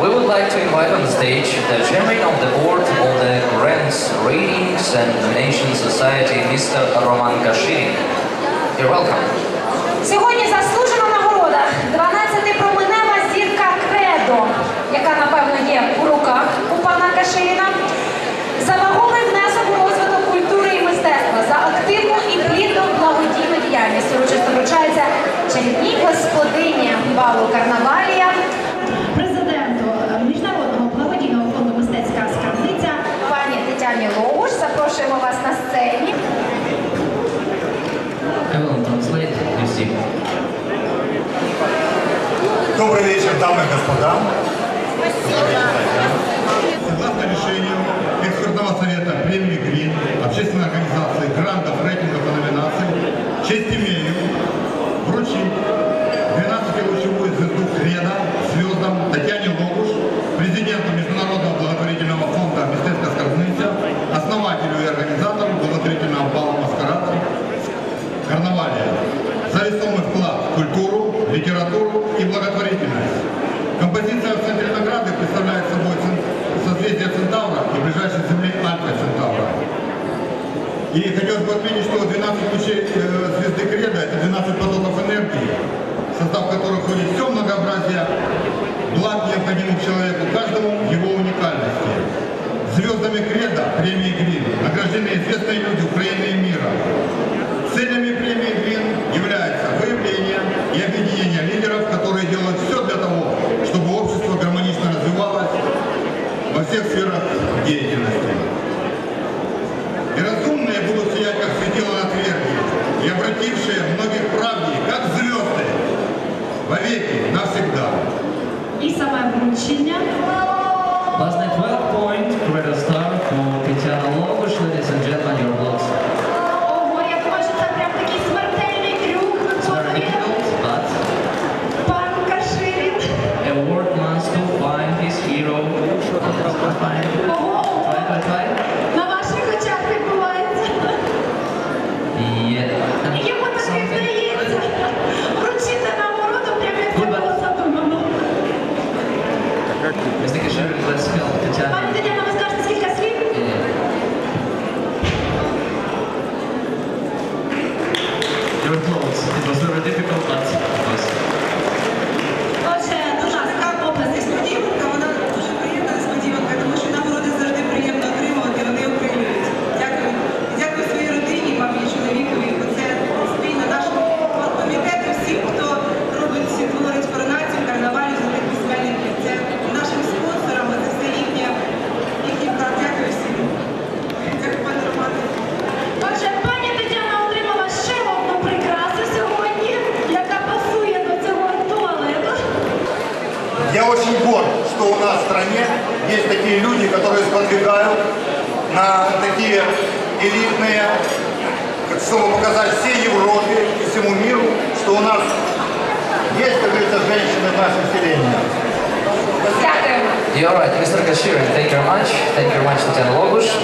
back on stage the chairman of the board of the Grants Ratings and Donation Society, Mr. Roman Kashin. You're welcome. Сьогодні заслужена нагорода 12-променева зірка Кредо, яка напевно є у руках у пана Каширіна, за вагомий внесок у розвиток культури і мистецтва, за активну і плідну благодійну діяльність. Урочисто вручається чарівній господині балу Карнавалія, Запрошуємо вас на сцені. Добрый вечер, дамы и господа. Согласно «Карнавалия» за весомый вклад в культуру, литературу и благотворительность. Композиция в центре награды представляет собой созвездие Центавра и ближайшей Земли Альфа Центавра. И хотелось бы отметить, что 12 лучей э, звезды Креда – это 12 потоков энергии, в состав которых входит все многообразие благ, необходимых человеку, каждому его уникальности. Звездами Креда, премии Грин, награждены известные люди Украины И разумные будут сиять, как светило на тверди, и обратившие многих правде, как звезды, вовеки, навсегда. і саме вручення Last night, Я очень горд, что у нас в стране есть такие люди, которые сподвигают на такие элитные, чтобы показать всей Европе и всему миру, что у нас есть, как говорится, женщины в нашем селении. You're right, Mr. Kashir. Thank you very much. Thank you very much, Tatiana Logush.